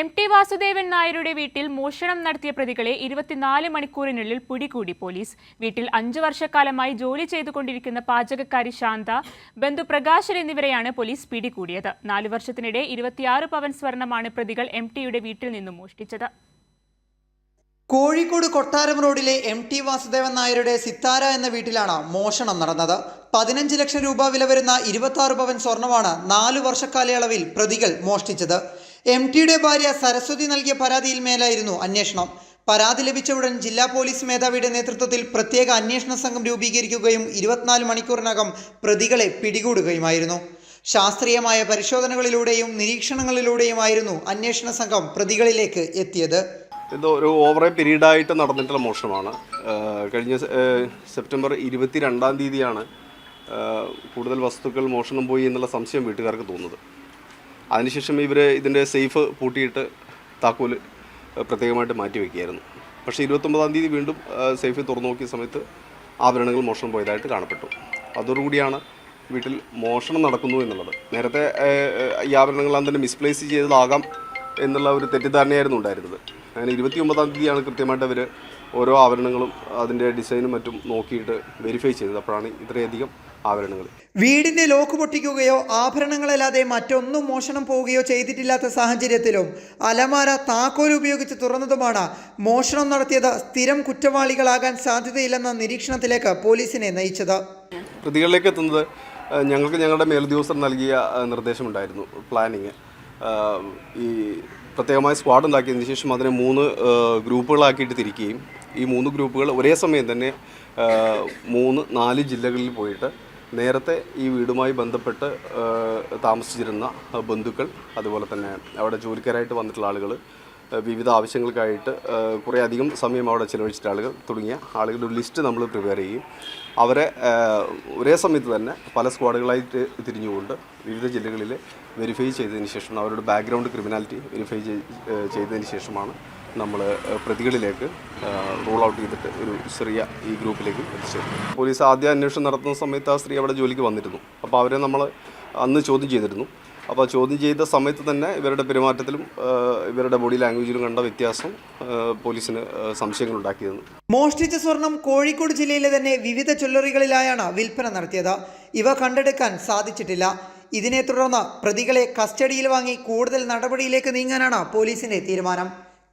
M T Vasudevan നായരുടെ വീട്ടിൽ മോഷണം നടത്തിയ പ്രതികളെ ഇരുപത്തിനാല് മണിക്കൂറിനുള്ളിൽ പിടികൂടി പോലീസ്. വീട്ടിൽ അഞ്ചു വർഷക്കാലമായി ജോലി ചെയ്തുകൊണ്ടിരിക്കുന്ന പാചകക്കാരി ശാന്ത ബന്ധു പ്രകാശൻ എന്നിവരെയാണ് പോലീസ് പിടികൂടിയത്. നാലു വർഷത്തിനിടെ ഇരുപത്തിയാറ് പവൻ സ്വർണമാണ് പ്രതികൾ എം ടിയുടെ വീട്ടിൽ നിന്നും മോഷ്ടിച്ചത്. കോഴിക്കോട് കൊട്ടാരം റോഡിലെ എം ടി വാസുദേവൻ നായരുടെ സിത്താര എന്ന വീട്ടിലാണ് മോഷണം നടന്നത്. പതിനഞ്ച് ലക്ഷം രൂപ വില വരുന്ന ഇരുപത്തി പവൻ സ്വർണമാണ് നാലു വർഷക്കാലയളവിൽ പ്രതികൾ മോഷ്ടിച്ചത്. എം ടിയുടെ ഭാര്യ സരസ്വതി നൽകിയ പരാതിയിൽ മേലായിരുന്നു അന്വേഷണം. പരാതി ലഭിച്ച ഉടൻ ജില്ലാ പോലീസ് മേധാവിയുടെ നേതൃത്വത്തിൽ പ്രത്യേക അന്വേഷണ സംഘം രൂപീകരിക്കുകയും ഇരുപത്തിനാല് മണിക്കൂറിനകം പ്രതികളെ പിടികൂടുകയുമായിരുന്നു. ശാസ്ത്രീയമായ പരിശോധനകളിലൂടെയും നിരീക്ഷണങ്ങളിലൂടെയുമായിരുന്നു അന്വേഷണ സംഘം പ്രതികളിലേക്ക് എത്തിയത്. ഇത് ഒരു ഓവറെ പീരീഡായിട്ട് നടന്നിട്ടുള്ള മോഷണമാണ്. കഴിഞ്ഞ സെപ്റ്റംബർ ഇരുപത്തി രണ്ടാം തീയതിയാണ് കൂടുതൽ വസ്തുക്കൾ മോഷണം പോയി എന്നുള്ള സംശയം വീട്ടുകാർക്ക് തോന്നുന്നത്. അതിനുശേഷം ഇവർ ഇതിന്റെ സേഫ് പൂട്ടിയിട്ട് താക്കോൽ പ്രത്യേകമായിട്ട് മാറ്റി വയ്ക്കുകയായിരുന്നു പക്ഷേ ഇരുപത്തൊമ്പതാം തീയതി വീണ്ടും സേഫ് തുറന്നു നോക്കിയ സമയത്ത് ആഭരണങ്ങൾ മോഷണം പോയതായിട്ട് കാണപ്പെട്ടു. അതോടുകൂടിയാണ് വീട്ടിൽ മോഷണം നടക്കുന്നു എന്നുള്ളത്. നേരത്തെ ഈ ആഭരണങ്ങളെല്ലാം തന്നെ മിസ്പ്ലേസ് ചെയ്തതാകാം എന്നുള്ള ഒരു തെറ്റിദ്ധാരണയായിരുന്നു ഉണ്ടായിരുന്നത്. അങ്ങനെ ഇരുപത്തി ഒമ്പതാം തീയതിയാണ് കൃത്യമായിട്ട് അവർ ഓരോ ആഭരണങ്ങളും അതിന്റെ ഡിസൈനും മറ്റും നോക്കിയിട്ട് വെരിഫൈ ചെയ്തത്. അപ്പോഴാണ് ഇത്രയധികം ആഭരണങ്ങൾ. വീടിന്റെ ലോക്ക് പൊട്ടിക്കുകയോ ആഭരണങ്ങളല്ലാതെ മറ്റൊന്നും മോഷണം പോവുകയോ ചെയ്തിട്ടില്ലാത്ത സാഹചര്യത്തിലും അലമാര താക്കോൽ ഉപയോഗിച്ച് തുറന്നതുമാണ് മോഷണം നടത്തിയത് സ്ഥിരം കുറ്റവാളികളാകാൻ സാധ്യതയില്ലെന്ന നിരീക്ഷണത്തിലേക്ക് പോലീസിനെ നയിച്ചത്. പ്രതികളിലേക്ക് എത്തുന്നത് ഞങ്ങൾക്ക് ഞങ്ങളുടെ മേലുദ്യോഗസ്ഥർ നൽകിയ നിർദ്ദേശം നിർദ്ദേശമുണ്ടായിരുന്നു പ്ലാനിങ്. ഈ പ്രത്യേകമായ സ്ക്വാഡ് ഉണ്ടാക്കിയതിന് ശേഷം അതിനെ മൂന്ന് ഗ്രൂപ്പുകളാക്കിയിട്ട് തിരിക്കുകയും ഈ മൂന്ന് ഗ്രൂപ്പുകൾ ഒരേ സമയം തന്നെ മൂന്ന് നാല് ജില്ലകളിൽ പോയിട്ട് നേരത്തെ ഈ വീടുമായി ബന്ധപ്പെട്ട് താമസിച്ചിരുന്ന ബന്ധുക്കൾ അതുപോലെ തന്നെ അവിടെ ജോലിക്കാരായിട്ട് വന്നിട്ടുള്ള ആളുകൾ വിവിധ ആവശ്യങ്ങൾക്കായിട്ട് കുറേ അധികം സമയം അവിടെ ചിലവഴിച്ചിട്ട് ആളുകൾ തുടങ്ങിയ ആളുകളുടെ ഒരു ലിസ്റ്റ് നമ്മൾ പ്രിപ്പയർ ചെയ്യും അവരെ ഒരേ സമയത്ത് തന്നെ പല സ്ക്വാഡുകളായിട്ട് തിരിഞ്ഞുകൊണ്ട് വിവിധ ജില്ലകളിൽ വെരിഫൈ ചെയ്തതിന് ശേഷം അവരുടെ ബാക്ക്ഗ്രൗണ്ട് ക്രിമിനാലിറ്റി വെരിഫൈ ചെയ്തതിന് ശേഷമാണ് നമ്മൾ പ്രതികളിലേക്ക് റൂൾ ഔട്ട് ചെയ്തിട്ട് ഒരു ചെറിയ ഈ ഗ്രൂപ്പിലേക്ക് എത്തിച്ചേരും പോലീസ് ആദ്യ അന്വേഷണം നടത്തുന്ന സമയത്ത് ആ സ്ത്രീ അവിടെ ജോലിക്ക് വന്നിരുന്നു. അപ്പോൾ അവരെ നമ്മൾ അന്ന് ചോദ്യം ചെയ്തിരുന്നു. അപ്പോൾ ചോദ്യം ചെയ്ത സമയത്ത് തന്നെ ഇവരുടെ പെരുമാറ്റത്തിലും ഇവരുടെ ബോഡി ലാംഗ്വേജിലും കണ്ട വ്യത്യാസം പോലീസിന് സംശയങ്ങൾ ഉണ്ടാക്കിയിരുന്നു. മോഷ്ടിച്ച സ്വർണം കോഴിക്കോട് ജില്ലയിലെ തന്നെ വിവിധ ജ്വല്ലറികളിലായാണ് വിൽപ്പന നടത്തിയത്. ഇവ കണ്ടെടുക്കാൻ സാധിച്ചിട്ടില്ല. ഇതിനെ തുടർന്ന് പ്രതികളെ കസ്റ്റഡിയിൽ വാങ്ങി കൂടുതൽ നടപടിയിലേക്ക് നീങ്ങാനാണ് പോലീസിന്റെ തീരുമാനം.